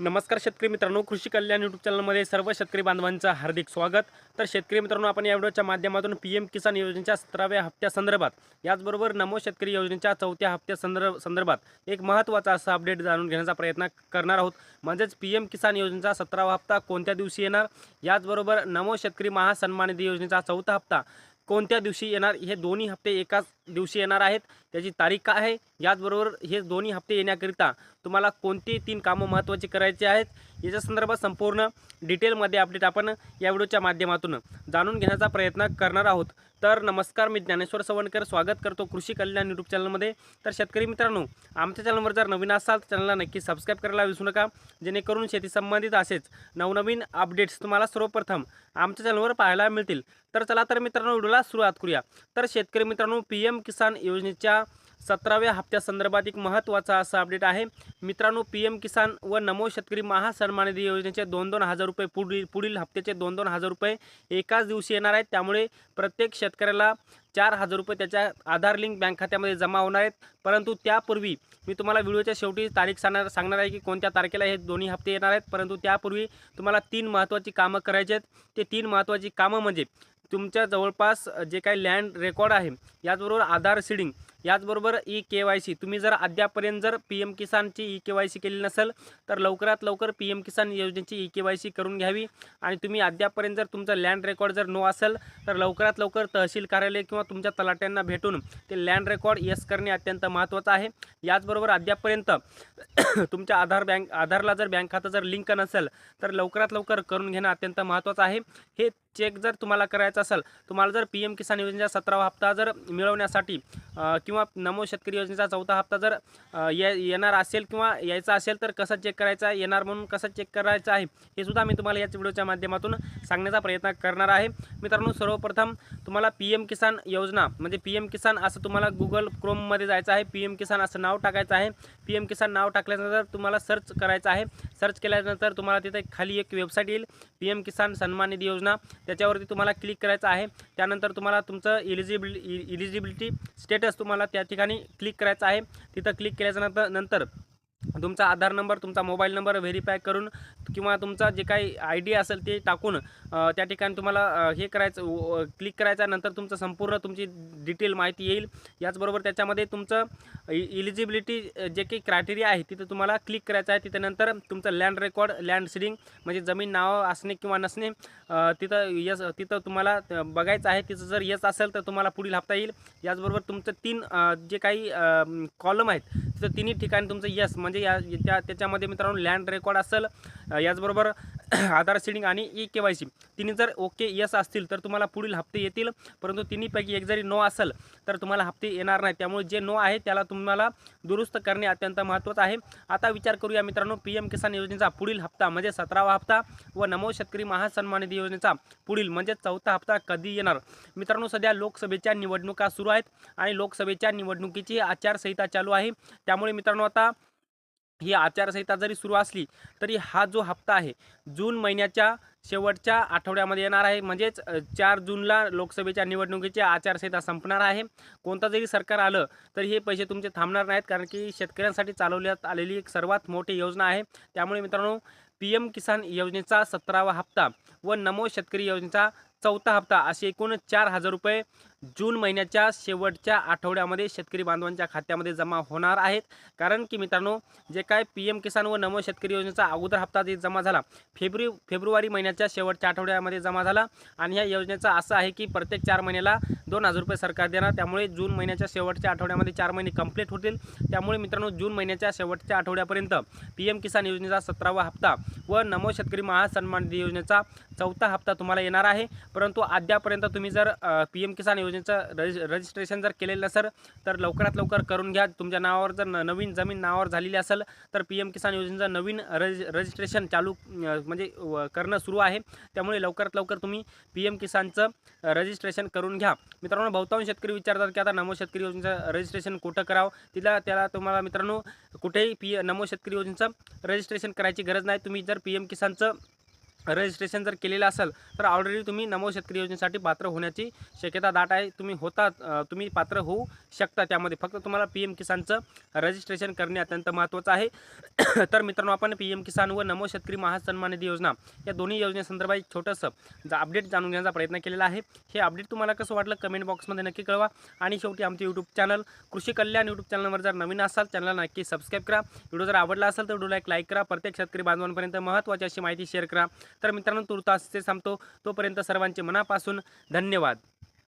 नमस्कार शेतकरी मित्रांनो कृषी कल्याण यूट्यूब चॅनलमध्ये सर्व शेतकरी बांधवांचं हार्दिक स्वागत. तर शेतकरी मित्रांनो आपण या व्हिडिओच्या माध्यमातून पी एम किसान योजनेच्या सतराव्या हप्त्यासंदर्भात याचबरोबर नमो शेतकरी योजनेच्या चौथ्या हप्त्या संदर्भ संदर्भात एक महत्त्वाचा असा अपडेट जाणून घेण्याचा प्रयत्न करणार आहोत. म्हणजेच पी एम किसान योजनेचा सतरावा हप्ता कोणत्या दिवशी येणार? याचबरोबर नमो शेतकरी महासन्मान निधी योजनेचा चौथा हप्ता कोणत्या दिवशी येणार? हे दोन्ही हप्ते एकाच दिवशी येणार आहेत. त्याची तारीख काय आहे? याचबरोबर हे दोन्ही हप्ते येण्याकरिता तुम्हाला कोणती तीन कामं महत्त्वाची करायची आहेत याच्या संदर्भात संपूर्ण डिटेलमध्ये अपडेट आपण या व्हिडिओच्या माध्यमातून जाणून घेण्याचा प्रयत्न करणार आहोत. तर नमस्कार मी ज्ञानेश्वर सवणकर स्वागत करतो कृषी कल्याण यूट्यूब चॅनलमध्ये तर शेतकरी मित्रांनो आमच्या चॅनलवर जर नवीन असाल तर चॅनलला नक्की सबस्क्राईब करायला विसरू नका. जेणेकरून शेती संबंधित असेच नवनवीन अपडेट्स तुम्हाला सर्वप्रथम आमच्या चॅनलवर पाहायला मिळतील. तर चला तर मित्रांनो व्हिडिओला सुरुवात करूया. तर शेतकरी मित्रांनो पी एम किसान योजनेच्या सतराव्या हप्त्यासंदर्भात एक महत्त्वाचा असा अपडेट आहे. मित्रांनो पी एम किसान व नमो शेतकरी महासन्मानिधी योजनेचे दोन दोन हजार रुपये पुढील पुढील हप्त्याचे दोन दोन हजार रुपये एकाच दिवशी येणार आहेत. त्यामुळे प्रत्येक शेतकऱ्याला चार हजार रुपये त्याच्या आधार लिंक बँक खात्यामध्ये जमा होणार आहेत. परंतु त्यापूर्वी मी तुम्हाला व्हिडिओच्या शेवटी तारीख सांगणार सांगणार आहे की कोणत्या तारखेला हे दोन्ही हप्ते येणार आहेत. परंतु त्यापूर्वी तुम्हाला तीन महत्त्वाची कामं करायची आहेत. ते तीन महत्त्वाची कामं म्हणजे तुमच्या जवळपास जे काही लँड रेकॉर्ड आहे याचबरोबर आधार सीडिंग याचबरोबर ई के वाय सी तुम्ही जर अद्यापर्यंत जर पी एम किसानची ई के वाय सी केली नसेल तर लवकरात लवकर पी एम किसान योजनेची ई के वाय सी करून घ्यावी. आणि तुम्ही अद्यापर्यंत जर तुमचं लँड रेकॉर्ड जर नो असेल तर लवकरात लवकर तहसील कार्यालय किंवा तुमच्या तलाट्यांना भेटून ते लँड रेकॉर्ड यस करणे अत्यंत महत्त्वाचं आहे. याचबरोबर अद्यापर्यंत तुमच्या आधार बँक आधारला जर बँक खातं जर लिंक नसेल तर लवकरात लवकर करून घेणं अत्यंत महत्त्वाचं आहे. हे चेक जर तुम्हाला करायचं असेल तुम्हाला जर पी एम किसान योजनेचा सतरावा हप्ता जर मिळवण्यासाठी किंवा किंवा नमो शेतकरी योजनेचा चौथा हप्ता जर ये येणार असेल किंवा यायचा असेल तर कसा चेक करायचा आहे येणार म्हणून कसा चेक करायचं आहे हे सुद्धा मी तुम्हाला याच व्हिडिओच्या माध्यमातून सांगण्याचा प्रयत्न करणार आहे. मित्रांनो सर्वप्रथम तुम्हाला पी एम किसान योजना म्हणजे पी एम किसान असं तुम्हाला गुगल क्रोममध्ये जायचं आहे. पी एम किसान असं नाव टाकायचं आहे. पी एम किसान नाव टाकल्यानंतर तुम्हाला सर्च करायचं आहे. सर्च केल्यानंतर तुम्हाला तिथे खाली एक वेबसाईट येईल. पी एम किसान सन्मान निधी योजना त्याच्यावरती तुम्हाला क्लिक करायचं आहे. त्यानंतर तुम्हाला तुमचं इलिजिबिल इलिजिबिलिटी स्टेटस तुम्हाला त्या ठिकाणी क्लिक करायचं आहे. तिथं क्लिक केल्याच्यानंतर नंतर तुमचा आधार नंबर तुमचा मोबाईल नंबर व्हेरीफाय करून किंवा तुमचा जे काही आय डी असेल ते टाकून त्या ठिकाणी तुम्हाला हे करायचं क्लिक करायचं नंतर तुमचं संपूर्ण तुमची डिटेल माहिती येईल. याचबरोबर त्याच्यामध्ये तुमचं इलिजिबिलिटी जे काही क्रायटेरिया आहे तिथं तुम्हाला क्लिक करायचं आहे. तिथं नंतर तुमचं लँड रेकॉर्ड लँड सिडिंग म्हणजे जमीन नावं असणे किंवा नसणे तिथं यस तिथं तुम्हाला बघायचं आहे. तिथं जर यस असेल तर तुम्हाला पुढील हप्ता येईल. याचबरोबर तुमचं तीन जे काही कॉलम आहेत तिथं तिन्ही ठिकाणी तुमचं यस म्हणजे म्हणजे या त्या त्याच्यामध्ये मित्रांनो लँड रेकॉर्ड असेल. याचबरोबर आधार सीडिंग आणि ई के वाय सी तिन्ही जर ओके यस असतील तर तुम्हाला पुढील हप्ते येतील. परंतु तिन्हीपैकी एक जरी नो असेल तर तुम्हाला हप्ते येणार नाही त्यामुळे जे नो आहे त्याला तुम्हाला दुरुस्त करणे अत्यंत महत्त्वाचं आहे. आता विचार करूया मित्रांनो पी एम किसान योजनेचा पुढील हप्ता म्हणजे सतरावा हप्ता व नमो शेतकरी महासन्मान निधी योजनेचा पुढील म्हणजे चौथा हप्ता कधी येणार? मित्रांनो सध्या लोकसभेच्या निवडणुका सुरू आहेत आणि लोकसभेच्या निवडणुकीची आचारसंहिता चालू आहे. त्यामुळे मित्रांनो आता ही आचारसंहिता जरी सुरू असली तरी हा जो हप्ता आहे जून महिन्याच्या शेवटच्या आठवड्यामध्ये येणार आहे. म्हणजेच चार जूनला लोकसभेच्या निवडणुकीची आचारसंहिता संपणार आहे. कोणतं जरी सरकार आलं तरी हे पैसे तुमचे थांबणार नाहीत कारण की शेतकऱ्यांसाठी चालवण्यात आलेली एक सर्वात मोठी योजना आहे. त्यामुळे मित्रांनो पी एम किसान योजनेचा सतरावा हप्ता व नमो शेतकरी योजनेचा चौथा हप्ता असे एकूण चार हजार रुपये जून महिन्याच्या शेवटच्या आठवड्यामध्ये शेतकरी बांधवांच्या खात्यामध्ये जमा होणार आहेत. कारण की मित्रांनो जे काय पी एम किसान व नमो शेतकरी योजनेचा अगोदर हप्ता जे जमा झाला फेब्रु फेब्रुवारी महिन्याच्या शेवटच्या आठवड्यामध्ये जमा झाला. आणि या योजनेचा असं आहे की प्रत्येक चार महिन्याला दोन हजार रुपये सरकार देणार. त्यामुळे जून महिन्याच्या शेवटच्या आठवड्यामध्ये चार महिने कंप्लीट होतील. त्यामुळे मित्रांनो जून महिन्याच्या शेवटच्या आठवड्यापर्यंत पी एम किसान योजनेचा सतरावा हप्ता व नमो शेतकरी महासन्मान निधी योजनेचा चौथा हप्ता तुम्हाला येणार आहे. परंतु अद्यापर्यंत तुम्ही जर पी एम किसान योजनेचं रजि रजिस्ट्रेशन जर केलेलं नसेल तर लवकरात लवकर करून घ्या. तुमच्या नावावर जर न- नवीन जमीन नावावर झालेली असेल तर पी एम किसान योजनेचं नवीन रजि रजिस्ट्रेशन चालू म्हणजे व- करणं सुरू आहे. त्यामुळे लवकरात लवकर तुम्ही पी एम किसानचं रजिस्ट्रेशन करून घ्या. मित्रांनो बहुतांश शेतकरी विचारतात की आता नमो शेतकरी योजनेचं रजिस्ट्रेशन कुठं करावं? तिला त्याला तुम्हाला मित्रांनो कुठेही पी नमो शेतकरी योजनेचं रजिस्ट्रेशन करायची गरज नाही. तुम्ही जर पी एम किसानचं रजिस्ट्रेशन जर केलेलं असेल तर ऑलरेडी तुम्ही नमो शेतकरी योजनेसाठी पात्र होण्याची शक्यता दाट आहे. तुम्ही होता तुम्ही पात्र होऊ शकता त्यामध्ये. फक्त तुम्हाला पी एम किसानचं रजिस्ट्रेशन करणे अत्यंत महत्त्वाचं आहे. तर मित्रांनो आपण पी एम किसान व नमो शेतकरी महासन्मान निधी योजना या दोन्ही योजनेसंदर्भात एक छोटंसं जा अपडेट जाणून घेण्याचा प्रयत्न केलेला आहे. हे अपडेट तुम्हाला कसं वाटलं कमेंट बॉक्समध्ये नक्की कळवा. आणि शेवटी आमचे यूट्यूब चॅनल कृषी कल्याण यूट्यूब चॅनलवर जर नवीन असाल चॅनलला नक्की सबस्क्राईब करा. व्हिडिओ जर आवडला असेल तर व्हिडिओला एक लाईक करा. प्रत्येक शेतकरी बांधवांपर्यंत महत्त्वाची अशी माहिती शेअर करा. तर मित्रांनो तुर्तास ते तोपर्यंत सर्वांचे मनापासून धन्यवाद.